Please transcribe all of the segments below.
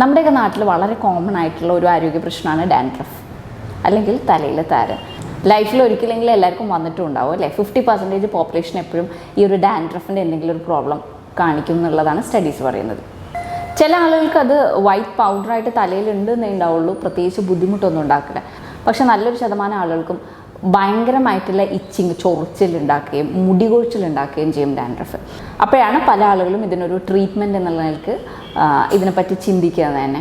നമ്മുടെയൊക്കെ നാട്ടിൽ വളരെ കോമൺ ആയിട്ടുള്ള ഒരു ആരോഗ്യ പ്രശ്നമാണ് ഡാൻഡ്രഫ് അല്ലെങ്കിൽ തലയിലെ താര. ലൈഫിൽ ഒരിക്കലെങ്കിലും എല്ലാവർക്കും വന്നിട്ടും ഉണ്ടാവും അല്ലേ? ഫിഫ്റ്റി പെർസെന്റേജ് പോപ്പുലേഷൻ എപ്പോഴും ഈ ഒരു ഡാൻഡ്രഫിന്റെ എന്തെങ്കിലും ഒരു പ്രോബ്ലം കാണിക്കും എന്നുള്ളതാണ് സ്റ്റഡീസ് പറയുന്നത്. ചില ആളുകൾക്ക് അത് വൈറ്റ് പൗഡറായിട്ട് തലയിലുണ്ട് എന്നേ ഉണ്ടാവുള്ളൂ. പ്രത്യേകിച്ച് ബുദ്ധിമുട്ടൊന്നും ഉണ്ടാക്കില്ല പക്ഷെ നല്ലൊരു ശതമാനം ആളുകൾക്കും ഭയങ്കരമായിട്ടുള്ള ഇച്ചിങ് ചൊറിച്ചിലുണ്ടാക്കുകയും മുടി കൊഴിച്ചിലുണ്ടാക്കുകയും ചെയ്യും ഡാൻഡ്രഫ് അപ്പോഴാണ് പല ആളുകളും ഇതിനൊരു ട്രീറ്റ്മെന്റ് എന്നുള്ള നിലയ്ക്ക് ഇതിനെപ്പറ്റി ചിന്തിക്കുന്നത് തന്നെ.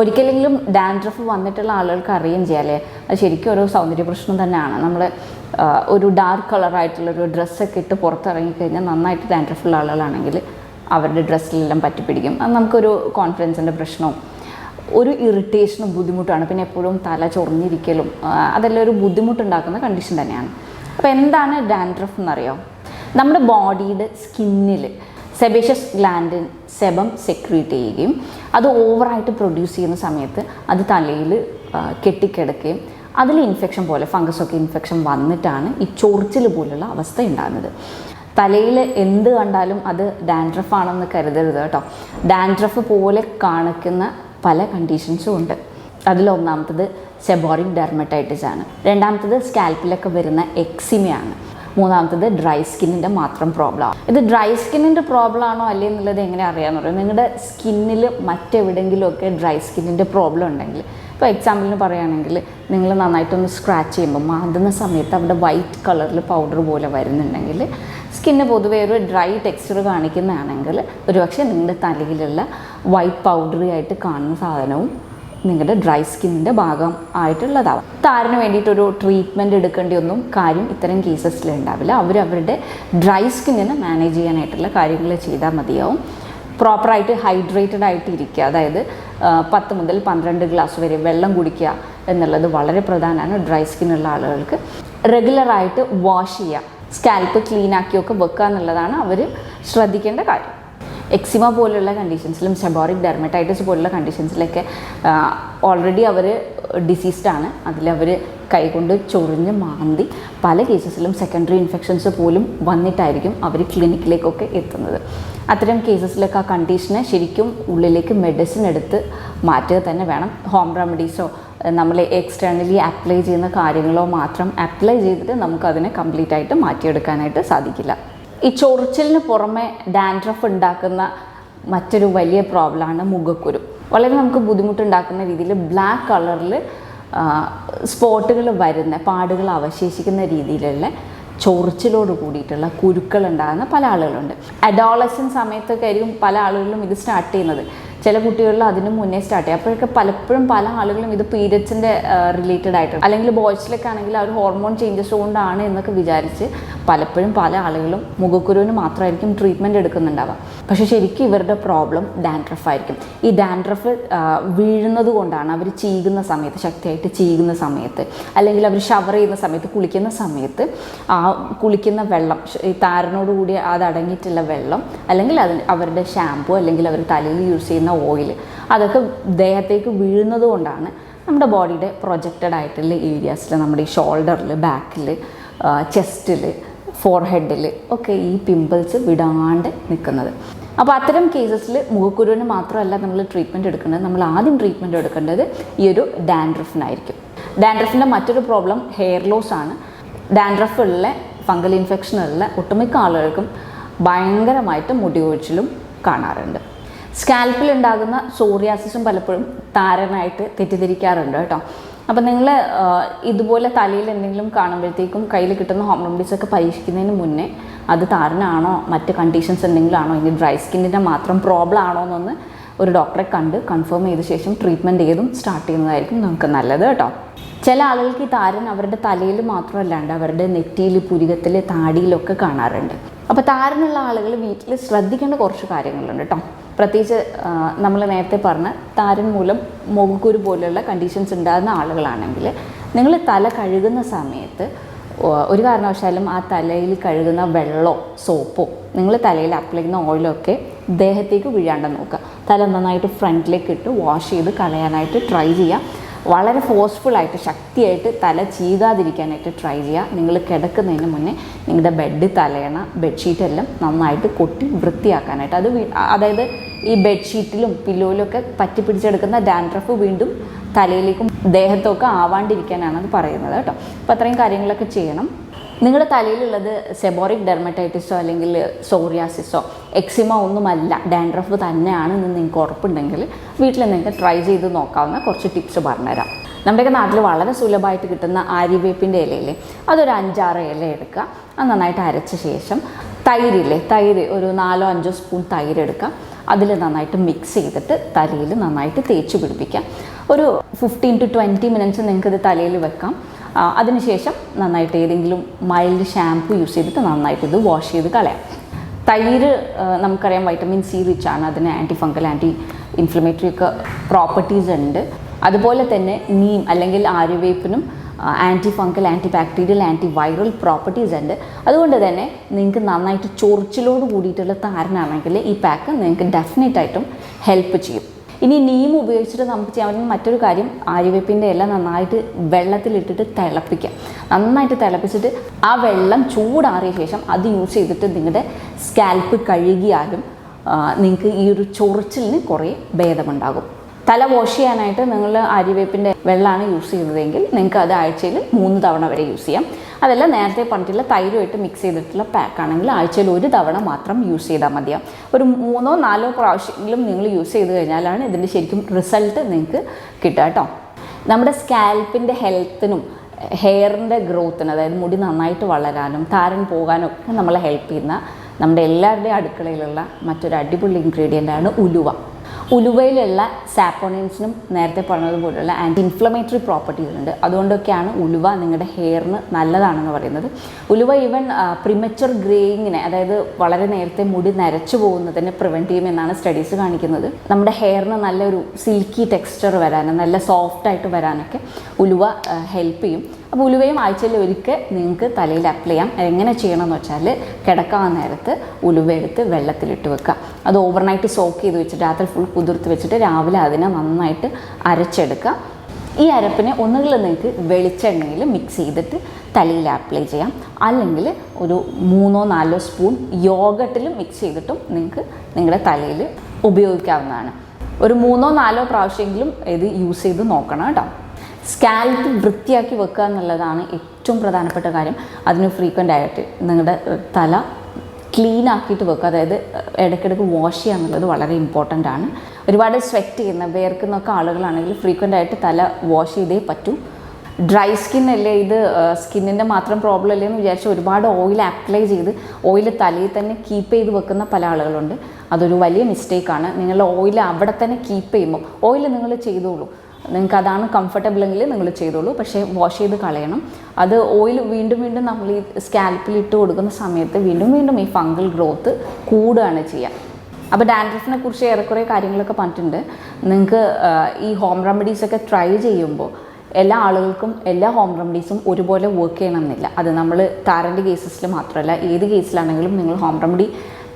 ഒരിക്കലെങ്കിലും ഡാൻഡ്രഫ് വന്നിട്ടുള്ള ആളുകൾക്ക് അറിയുകയും ചെയ്യാല്ലേ അത് ശരിക്കും ഒരു സൗന്ദര്യ പ്രശ്നം തന്നെയാണ്. നമ്മൾ ഒരു ഡാർക്ക് കളറായിട്ടുള്ളൊരു ഡ്രസ്സൊക്കെ ഇട്ട് പുറത്തിറങ്ങിക്കഴിഞ്ഞാൽ നന്നായിട്ട് ഡാൻഡ്രഫുള്ള ആളുകളാണെങ്കിൽ അവരുടെ ഡ്രസ്സിലെല്ലാം പറ്റിപ്പിടിക്കും. അത് നമുക്കൊരു കോൺഫിഡൻസിന്റെ പ്രശ്നവും ഒരു ഇറിറ്റേഷനും ബുദ്ധിമുട്ടാണ് പിന്നെ എപ്പോഴും തല ചൊറിഞ്ഞിരിക്കലും അതെല്ലാം ഒരു ബുദ്ധിമുട്ടുണ്ടാക്കുന്ന കണ്ടീഷൻ തന്നെയാണ്. അപ്പോൾ എന്താണ് ഡാൻഡ്രഫ് എന്നറിയോ? നമ്മുടെ ബോഡിയുടെ സ്കിന്നിൽ സെബേഷ്യസ് ഗ്ലാൻഡിൻ സെബം സെക്രീറ്റ് ചെയ്യുകയും അത് ഓവറായിട്ട് പ്രൊഡ്യൂസ് ചെയ്യുന്ന സമയത്ത് അത് തലയിൽ കെട്ടിക്കിടക്കുകയും അതിൽ ഇൻഫെക്ഷൻ പോലെ ഫംഗസ് ഒക്കെ ഇൻഫെക്ഷൻ വന്നിട്ടാണ് ഈ ചൊറിച്ചിൽ പോലുള്ള അവസ്ഥ ഉണ്ടാകുന്നത്. തലയിൽ എന്ത് കണ്ടാലും അത് ഡാൻഡ്രഫ് ആണെന്ന് കരുതരുത് കേട്ടോ. ഡാൻഡ്രഫ് പോലെ കാണിക്കുന്ന പല കണ്ടീഷൻസും ഉണ്ട്. അതിലൊന്നാമത്തത് സെബോറിക് ഡെർമറ്റൈറ്റിസ് ആണ്. രണ്ടാമത്തത് സ്കാൽപ്പിലൊക്കെ വരുന്ന എക്സിമയാണ് മൂന്നാമത്തത് ഡ്രൈ സ്കിന്നിന്റെ മാത്രം പ്രോബ്ലം ആണ്. ഇത് ഡ്രൈ സ്കിന്നിന്റെ പ്രോബ്ലം ആണോ അല്ലേ എന്നുള്ളത് എങ്ങനെ അറിയാമെന്ന് പറയുന്നത് നിങ്ങളുടെ സ്കിന്നിൽ മറ്റെവിടെയെങ്കിലുമൊക്കെ ഡ്രൈ സ്കിന്നിന്റെ പ്രോബ്ലം ഉണ്ടെങ്കിൽ ഇപ്പോൾ എക്സാമ്പിളിന് പറയുകയാണെങ്കിൽ നിങ്ങൾ നന്നായിട്ടൊന്ന് സ്ക്രാച്ച് ചെയ്യുമ്പോൾ മാന്തുന്ന സമയത്ത് അവിടെ വൈറ്റ് കളറിൽ പൗഡർ പോലെ വരുന്നുണ്ടെങ്കിൽ സ്കിന്ന് പൊതുവെ ഒരു ഡ്രൈ ടെക്സ്ചർ കാണിക്കുന്നതാണെങ്കിൽ ഒരുപക്ഷെ നിങ്ങളുടെ തലയിലുള്ള വൈറ്റ് പൗഡറി ആയിട്ട് കാണുന്ന സാധനവും നിങ്ങളുടെ ഡ്രൈ സ്കിന്നിന്റെ ഭാഗം ആയിട്ടുള്ളതാവും. താരന് വേണ്ടിയിട്ടൊരു ട്രീറ്റ്മെന്റ് എടുക്കേണ്ടി ഒന്നും കാര്യം ഇത്തരം കേസസിൽ ഉണ്ടാവില്ല അവർ അവരുടെ ഡ്രൈ സ്കിന്നിനെ മാനേജ് ചെയ്യാനായിട്ടുള്ള കാര്യങ്ങൾ ചെയ്താൽ മതിയാവും. പ്രോപ്പറായിട്ട് ഹൈഡ്രേറ്റഡ് ആയിട്ട് ഇരിക്കുക അതായത് പത്ത് മുതൽ പന്ത്രണ്ട് ഗ്ലാസ് വരെ വെള്ളം കുടിക്കുക എന്നുള്ളത് വളരെ പ്രധാനമാണ് ഡ്രൈ സ്കിന്നുള്ള ആളുകൾക്ക്. റെഗുലറായിട്ട് വാഷ് ചെയ്യുക. സ്കാൽപ്പ് ക്ലീൻ ആക്കിയൊക്കെ വെക്കുക എന്നുള്ളതാണ് അവർ ശ്രദ്ധിക്കേണ്ട കാര്യം. എക്സിമ പോലുള്ള കണ്ടീഷൻസിലും സെബോറിക് ഡെർമറ്റൈറ്റിസ് പോലുള്ള കണ്ടീഷൻസിലൊക്കെ ഓൾറെഡി അവർ ഡിസീസ്ഡ് ആണ്. അതിലവർ കൈകൊണ്ട് ചൊറിഞ്ഞ് മാന്തി പല കേസസിലും സെക്കൻഡറി ഇൻഫെക്ഷൻസ് പോലും വന്നിട്ടായിരിക്കും അവർ ക്ലിനിക്കിലേക്കൊക്കെ എത്തുന്നത്. അത്തരം കേസസിലൊക്കെ ആ കണ്ടീഷനെ ശരിക്കും ഉള്ളിലേക്ക് മെഡിസിൻ എടുത്ത് മാറ്റുക തന്നെ വേണം. ഹോം റെമഡീസോ നമ്മൾ എക്സ്റ്റേണലി അപ്ലൈ ചെയ്യുന്ന കാര്യങ്ങളോ മാത്രം അപ്ലൈ ചെയ്തിട്ട് നമുക്കതിനെ കംപ്ലീറ്റ് ആയിട്ട് മാറ്റിയെടുക്കാനായിട്ട് സാധിക്കില്ല. ഈ ചൊറിച്ചിലിന് പുറമെ ഡാൻഡ്രഫ് ഉണ്ടാക്കുന്ന മറ്റൊരു വലിയ പ്രോബ്ലമാണ് മുഖക്കുരു. വളരെ നമുക്ക് ബുദ്ധിമുട്ടുണ്ടാക്കുന്ന രീതിയിൽ ബ്ലാക്ക് കളറിൽ സ്പോട്ടുകൾ വരുന്ന പാടുകൾ അവശേഷിക്കുന്ന രീതിയിലുള്ള ചൊറിച്ചിലോട് കൂടിയിട്ടുള്ള കുരുക്കൾ ഉണ്ടാകുന്ന പല ആളുകളുണ്ട്. അഡോളസൻ സമയത്തൊക്കെ ആയിരിക്കും പല ആളുകളിലും ഇത് സ്റ്റാർട്ട് ചെയ്യുന്നത്. ചില കുട്ടികളിൽ അതിന് മുന്നേ സ്റ്റാർട്ട് ചെയ്യും. അപ്പോഴൊക്കെ പലപ്പോഴും പല ആളുകളും ഇത് പീരിയഡ്സിന്റെ റിലേറ്റഡ് ആയിട്ട്. അല്ലെങ്കിൽ ബോയ്സിലൊക്കെ ആണെങ്കിൽ ആ ഒരു ഹോർമോൺ ചേഞ്ചസ് കൊണ്ടാണ് എന്നൊക്കെ വിചാരിച്ച് പലപ്പോഴും പല ആളുകളും മുഖക്കുരുവിന് മാത്രമായിരിക്കും ട്രീറ്റ്മെന്റ് എടുക്കുന്നുണ്ടാവുക. പക്ഷേ ശരിക്കും ഇവരുടെ പ്രോബ്ലം ഡാൻഡ്രഫ് ആയിരിക്കും. ഈ ഡാൻഡ്രഫ് വീഴുന്നത് കൊണ്ടാണ് അവർ ചീകുന്ന സമയത്ത് ശക്തിയായിട്ട് ചീകുന്ന സമയത്ത് അല്ലെങ്കിൽ അവർ ഷവർ ചെയ്യുന്ന സമയത്ത് കുളിക്കുന്ന സമയത്ത് ആ കുളിക്കുന്ന വെള്ളം ഈ താരനോടുകൂടി അത് അടങ്ങിയിട്ടുള്ള വെള്ളം അല്ലെങ്കിൽ അതിന് അവരുടെ ഷാമ്പു അല്ലെങ്കിൽ അവർ തലയിൽ യൂസ് ചെയ്യുന്ന ഓയിൽ അതൊക്കെ ദേഹത്തേക്ക് വീഴുന്നത് കൊണ്ടാണ് നമ്മുടെ ബോഡിയുടെ പ്രൊജക്റ്റഡ് ആയിട്ടുള്ള ഏരിയാസിൽ നമ്മുടെ ഈ ഷോൾഡറിൽ ബാക്കിൽ ചെസ്റ്റിൽ ഫോർഹെഡിൽ ഒക്കെ ഈ പിമ്പിൾസ് വിടാണ്ട് നിൽക്കുന്നത് അപ്പോൾ അത്തരം കേസസിൽ മുഖക്കുരുവിന് മാത്രമല്ല നമ്മൾ ട്രീറ്റ്മെന്റ് എടുക്കേണ്ടത് നമ്മൾ ആദ്യം ട്രീറ്റ്മെന്റ് എടുക്കേണ്ടത് ഈ ഒരു ഡാൻഡ്രഫിനായിരിക്കും ഡാൻഡ്രഫിന്റെ മറ്റൊരു പ്രോബ്ലം ഹെയർ ലോസ് ആണ്. ഡാൻഡ്രഫ് ഉള്ള ഫംഗൽ ഇൻഫെക്ഷനുള്ള ഒട്ടുമിക്ക ആളുകൾക്കും ഭയങ്കരമായിട്ട് മുടി ഒഴിച്ചിലും കാണാറുണ്ട്. സ്കാൽപ്പിൽ ഉണ്ടാകുന്ന സോറിയാസിസും പലപ്പോഴും താരനായിട്ട് തെറ്റിദ്ധരിക്കാറുണ്ട് കേട്ടോ. അപ്പം നിങ്ങൾ ഇതുപോലെ തലയിൽ എന്തെങ്കിലും കാണുമ്പോഴത്തേക്കും കയ്യിൽ കിട്ടുന്ന ഹോം റെമഡീസ് ഒക്കെ പരീക്ഷിക്കുന്നതിന് മുന്നേ അത് താരനാണോ മറ്റ് കണ്ടീഷൻസ് എന്തെങ്കിലും ആണോ ഇനി ഡ്രൈ സ്കിന്നിന്റെ മാത്രം പ്രോബ്ലം ആണോ എന്നൊന്ന് ഒരു ഡോക്ടറെ കണ്ട് കൺഫേം ചെയ്ത ശേഷം ട്രീറ്റ്മെന്റ് ചെയ്തും സ്റ്റാർട്ട് ചെയ്യുന്നതായിരിക്കും നമുക്ക് നല്ലത് കേട്ടോ. ചില ആളുകൾക്ക് ഈ താരൻ അവരുടെ തലയിൽ മാത്രമല്ലാണ്ട് അവരുടെ നെറ്റിയിൽ പുരികത്തിൽ താടിയിലൊക്കെ കാണാറുണ്ട്. അപ്പോൾ താരനുള്ള ആളുകൾ വീട്ടിൽ ശ്രദ്ധിക്കേണ്ട കുറച്ച് കാര്യങ്ങളുണ്ട് കേട്ടോ പ്രത്യേകിച്ച് നമ്മൾ നേരത്തെ പറഞ്ഞ താരൻ മൂലം മുഖക്കുരു പോലെയുള്ള കണ്ടീഷൻസ് ഉണ്ടാകുന്ന ആളുകളാണെങ്കിൽ നിങ്ങൾ തല കഴുകുന്ന സമയത്ത് ഒരു കാരണവശാലും ആ തലയിൽ കഴുകുന്ന വെള്ളമോ സോപ്പോ നിങ്ങൾ തലയിൽ അപ്ലൈ ചെയ്യുന്ന ഓയിലോ ഒക്കെ ദേഹത്തേക്ക് വീഴാണ്ട് നോക്കുക. തല നന്നായിട്ട് ഫ്രണ്ടിലേക്ക് ഇട്ട് വാഷ് ചെയ്ത് കളയാനായിട്ട് ട്രൈ ചെയ്യുക. വളരെ ഫോഴ്സ്ഫുള്ളായിട്ട് ശക്തിയായിട്ട് തല ചീകാതിരിക്കാനായിട്ട് ട്രൈ ചെയ്യുക. നിങ്ങൾ കിടക്കുന്നതിന് മുന്നേ നിങ്ങളുടെ ബെഡ് തലയണ ബെഡ്ഷീറ്റ് എല്ലാം നന്നായിട്ട് കൊട്ടി വൃത്തിയാക്കാനായിട്ട്. അത് അതായത് ഈ ബെഡ്ഷീറ്റിലും പില്ലോയിലൊക്കെ പറ്റി പിടിച്ചെടുക്കുന്ന ഡാൻഡ്രഫ് വീണ്ടും തലയിലേക്കും ദേഹത്തൊക്കെ ആവാണ്ടിരിക്കാനാണ് അത് പറയുന്നത് കേട്ടോ. അപ്പോൾ അത്രയും കാര്യങ്ങളൊക്കെ ചെയ്യണം. നിങ്ങളുടെ തലയിലുള്ളത് സെബോറിക് ഡെർമറ്റൈറ്റിസോ അല്ലെങ്കിൽ സോറിയാസിസോ എക്സിമ ഒന്നുമല്ല ഡാൻഡ്രഫ് തന്നെയാണ് എന്ന് നിങ്ങൾക്ക് ഉറപ്പുണ്ടെങ്കിൽ വീട്ടിൽ നിങ്ങൾക്ക് ട്രൈ ചെയ്ത് നോക്കാവുന്ന കുറച്ച് ടിപ്സ് പറഞ്ഞുതരാം. നമ്മുടെയൊക്കെ നാട്ടിൽ വളരെ സുലഭമായിട്ട് കിട്ടുന്ന ആര്യവേപ്പിന്റെ ഇലയില്ലേ അതൊരു അഞ്ചാറ് ഇല എടുക്കുക. അത് നന്നായിട്ട് അരച്ച ശേഷം തൈരില്ലേ തൈര് ഒരു നാലോ അഞ്ചോ സ്പൂൺ തൈര് എടുക്കുക. അതിൽ നന്നായിട്ട് മിക്സ് ചെയ്തിട്ട് തലയിൽ നന്നായിട്ട് തേച്ച് പിടിപ്പിക്കാം ഒരു ഫിഫ്റ്റീൻ ടു ട്വന്റി മിനിറ്റ്സ് നിങ്ങൾക്ക് ഇത് തലയിൽ വെക്കാം. അതിനുശേഷം നന്നായിട്ട് ഏതെങ്കിലും മൈൽഡ് ഷാംപൂ യൂസ് ചെയ്തിട്ട് നന്നായിട്ട് ഇത് വാഷ് ചെയ്ത് കളയാം. തൈര് നമുക്കറിയാം വൈറ്റമിൻ സി റിച്ച് ആണ്. അതിന് ആന്റി ഫംഗൽ ആന്റി ഇൻഫ്ലമേറ്ററി ഒക്കെ പ്രോപ്പർട്ടീസ് ഉണ്ട്. അതുപോലെ തന്നെ നീം അല്ലെങ്കിൽ ആര്യവേപ്പിനും anti fungal anti bacterial anti viral properties ഉണ്ട്. അതുകൊണ്ട് തന്നെ നിങ്ങൾക്ക് നന്നായിട്ട് ചൊറിച്ചിലോട് കൂടിയിട്ടുള്ള താരനാണെങ്കിൽ ഈ പാക്ക് നിങ്ങൾക്ക് ഡെഫിനറ്റായിട്ടും ഹെൽപ്പ് ചെയ്യും. ഇനി നീം ഉപയോഗിച്ചിട്ട് നമുക്ക് ചെയ്യാൻ പറ്റുന്ന മറ്റൊരു കാര്യം ആര്യവേപ്പിന്റെ ഇല നന്നായിട്ട് വെള്ളത്തിലിട്ടിട്ട് തിളപ്പിക്കാം നന്നായിട്ട് തിളപ്പിച്ചിട്ട് ആ വെള്ളം ചൂടാറിയ ശേഷം അത് യൂസ് ചെയ്തിട്ട് നിങ്ങളുടെ സ്കാൽപ്പ് കഴുകിയാലും നിങ്ങൾക്ക് ഈ ഒരു ചൊറിച്ചിലിന് കുറേ ഭേദമുണ്ടാകും. തല വാഷ് ചെയ്യാനായിട്ട് നിങ്ങൾ അരിവേപ്പിന്റെ വെള്ളമാണ് യൂസ് ചെയ്തതെങ്കിൽ നിങ്ങൾക്ക് അത് ആഴ്ചയിൽ മൂന്ന് തവണ വരെ യൂസ് ചെയ്യാം. അതല്ല നേരത്തെ പറഞ്ഞിട്ടുള്ള തൈരുമായിട്ട് മിക്സ് ചെയ്തിട്ടുള്ള പാക്ക് ആണെങ്കിൽ ആഴ്ചയിൽ ഒരു തവണ മാത്രം യൂസ് ചെയ്താൽ മതിയാവും ഒരു മൂന്നോ നാലോ പ്രാവശ്യമെങ്കിലും നിങ്ങൾ യൂസ് ചെയ്ത് കഴിഞ്ഞാലാണ് ഇതിന്റെ ശരിക്കും റിസൾട്ട് നിങ്ങൾക്ക് കിട്ടുക കേട്ടോ. നമ്മുടെ സ്കാൽപ്പിന്റെ ഹെൽത്തിനും ഹെയറിന്റെ ഗ്രോത്തിന് അതായത് മുടി നന്നായിട്ട് വളരാനും താരൻ പോകാനും ഒക്കെ നമ്മളെ ഹെൽപ്പ് ചെയ്യുന്ന നമ്മുടെ എല്ലാവരുടെയും അടുക്കളയിലുള്ള മറ്റൊരു അടിപൊളി ഇൻഗ്രീഡിയന്റ് ആണ് ഉലുവ. ഉലുവയിലുള്ള സാപ്പോണിൻസിനും നേരത്തെ പറഞ്ഞതുപോലുള്ള ആന്റി ഇൻഫ്ലമേറ്ററി പ്രോപ്പർട്ടീസ് ഉണ്ട്. അതുകൊണ്ടൊക്കെയാണ് ഉലുവ നിങ്ങളുടെ ഹെയറിന് നല്ലതാണെന്ന് പറയുന്നത്. ഉലുവ ഈവൻ പ്രിമച്ചർ ഗ്രേയിങ്ങിനെ അതായത് വളരെ നേരത്തെ മുടി നരച്ചു പോകുന്നതിനെ പ്രിവെന്റ് ചെയ്യുമെന്നാണ് സ്റ്റഡീസ് കാണിക്കുന്നത്. നമ്മുടെ ഹെയറിന് നല്ലൊരു സിൽക്കി ടെക്സ്ചർ വരാനും നല്ല സോഫ്റ്റ് ആയിട്ട് വരാനൊക്കെ ഉലുവ ഹെൽപ്പ് ചെയ്യും. അപ്പോൾ ഉലുവയും ആഴ്ചയിൽ ഒരിക്കൽ നിങ്ങൾക്ക് തലയിൽ അപ്ലൈ ചെയ്യാം. എങ്ങനെ ചെയ്യണമെന്ന് വെച്ചാൽ കിടക്കാൻ നേരത്ത് ഉലുവ എടുത്ത് വെള്ളത്തിലിട്ട് വെക്കുക. അത് ഓവർനൈറ്റ് സോക്ക് ചെയ്ത് വെച്ചിട്ട് രാത്രി ഫുൾ കുതിർത്ത് വെച്ചിട്ട് രാവിലെ അതിനെ നന്നായിട്ട് അരച്ചെടുക്കുക. ഈ അരപ്പിനെ ഒന്നുകിൽ നിങ്ങൾക്ക് വെളിച്ചെണ്ണയിൽ മിക്സ് ചെയ്തിട്ട് തലയിൽ അപ്ലൈ ചെയ്യാം. അല്ലെങ്കിൽ ഒരു മൂന്നോ നാലോ സ്പൂൺ യോഗട്ടിൽ മിക്സ് ചെയ്തിട്ടും നിങ്ങൾക്ക് നിങ്ങളുടെ തലയിൽ ഉപയോഗിക്കാവുന്നതാണ്. ഒരു മൂന്നോ നാലോ പ്രാവശ്യമെങ്കിലും ഇത് യൂസ് ചെയ്ത് നോക്കണം കേട്ടോ. സ്കാൽപ്പ് വൃത്തിയാക്കി വെക്കുക എന്നുള്ളതാണ് ഏറ്റവും പ്രധാനപ്പെട്ട കാര്യം. അതിന് ഫ്രീക്വന്റ് ആയിട്ട് നിങ്ങളുടെ തല ക്ലീൻ ആക്കിയിട്ട് വെക്കുക. അതായത് ഇടയ്ക്കിടയ്ക്ക് വാഷ് ചെയ്യുക എന്നുള്ളത് വളരെ ഇമ്പോർട്ടന്റ് ആണ്. ഒരുപാട് സ്വെറ്റ് ചെയ്യുന്ന വേർക്കുന്നൊക്കെ ആളുകളാണെങ്കിൽ ഫ്രീക്വന്റ് ആയിട്ട് തല വാഷ് ചെയ്തേ പറ്റൂ. ഡ്രൈ സ്കിൻ അല്ലേ ഇത്? സ്കിന്നിന്റെ മാത്രം പ്രോബ്ലം അല്ലേ എന്ന് വിചാരിച്ച് ഒരുപാട് ഓയിൽ അപ്ലൈ ചെയ്ത് ഓയിൽ തലയിൽ തന്നെ കീപ്പ് ചെയ്ത് വെക്കുന്ന പല ആളുകളുണ്ട്. അതൊരു വലിയ മിസ്റ്റേക്കാണ് നിങ്ങൾ ഓയിൽ അവിടെ തന്നെ കീപ്പ് ചെയ്യുമ്പോൾ ഓയിൽ നിങ്ങൾ ചെയ്തോളൂ. നിങ്ങൾക്ക് അതാണ് കംഫർട്ടബിൾ എങ്കിൽ നിങ്ങൾ ചെയ്തോളൂ. പക്ഷേ വാഷ് ചെയ്ത് കളയണം. അത് ഓയിൽ വീണ്ടും വീണ്ടും നമ്മൾ ഈ സ്കാൽപ്പിൽ ഇട്ട് കൊടുക്കുന്ന സമയത്ത് വീണ്ടും വീണ്ടും ഈ ഫംഗൽ ഗ്രോത്ത് കൂടുകയാണ് ചെയ്യുക. അപ്പോൾ ഡാൻഡ്രഫിനെ കുറിച്ച് ഏറെക്കുറെ കാര്യങ്ങളൊക്കെ പറഞ്ഞിട്ടുണ്ട്. നിങ്ങൾക്ക് ഈ ഹോം റെമഡീസൊക്കെ ട്രൈ ചെയ്യുമ്പോൾ എല്ലാ ആളുകൾക്കും എല്ലാ ഹോം റെമഡീസും ഒരുപോലെ വർക്ക് ചെയ്യണമെന്നില്ല. അത് നമ്മൾ താരന്റെ കേസസിൽ മാത്രമല്ല ഏത് കേസിലാണെങ്കിലും നിങ്ങൾ ഹോം റെമഡി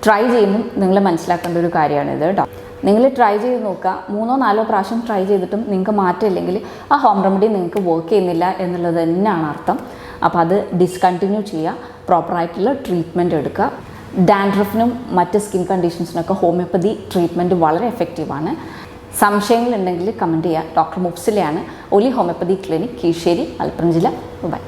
ട്രൈ ചെയ്യുമ്പോൾ നിങ്ങൾ മനസ്സിലാക്കേണ്ട ഒരു കാര്യമാണിത് കേട്ടോ. നിങ്ങൾ ട്രൈ ചെയ്ത് നോക്കുക. മൂന്നോ നാലോ പ്രാവശ്യം ട്രൈ ചെയ്തിട്ടും നിങ്ങൾക്ക് മാറ്റമില്ലെങ്കിൽ ആ ഹോം റെമഡി നിങ്ങൾക്ക് വർക്ക് ചെയ്യുന്നില്ല എന്നുള്ളത് തന്നെയാണ് അർത്ഥം. അപ്പോൾ അത് ഡിസ്കണ്ടിന്യൂ ചെയ്യുക. പ്രോപ്പറായിട്ടുള്ള ട്രീറ്റ്മെന്റ് എടുക്കുക. ഡാൻഡ്രഫിനും മറ്റ് സ്കിൻ കണ്ടീഷൻസിനൊക്കെ ഹോമിയോപ്പതി ട്രീറ്റ്മെന്റ് വളരെ എഫക്റ്റീവാണ് സംശയങ്ങളുണ്ടെങ്കിൽ കമന്റ് ചെയ്യുക. ഡോക്ടർ മുഫ്സിലെയാണ് ഒലി ഹോമിയോപ്പതി ക്ലിനിക് കീഴ്ശ്ശേരി മലപ്പുറം ജില്ല ബൈ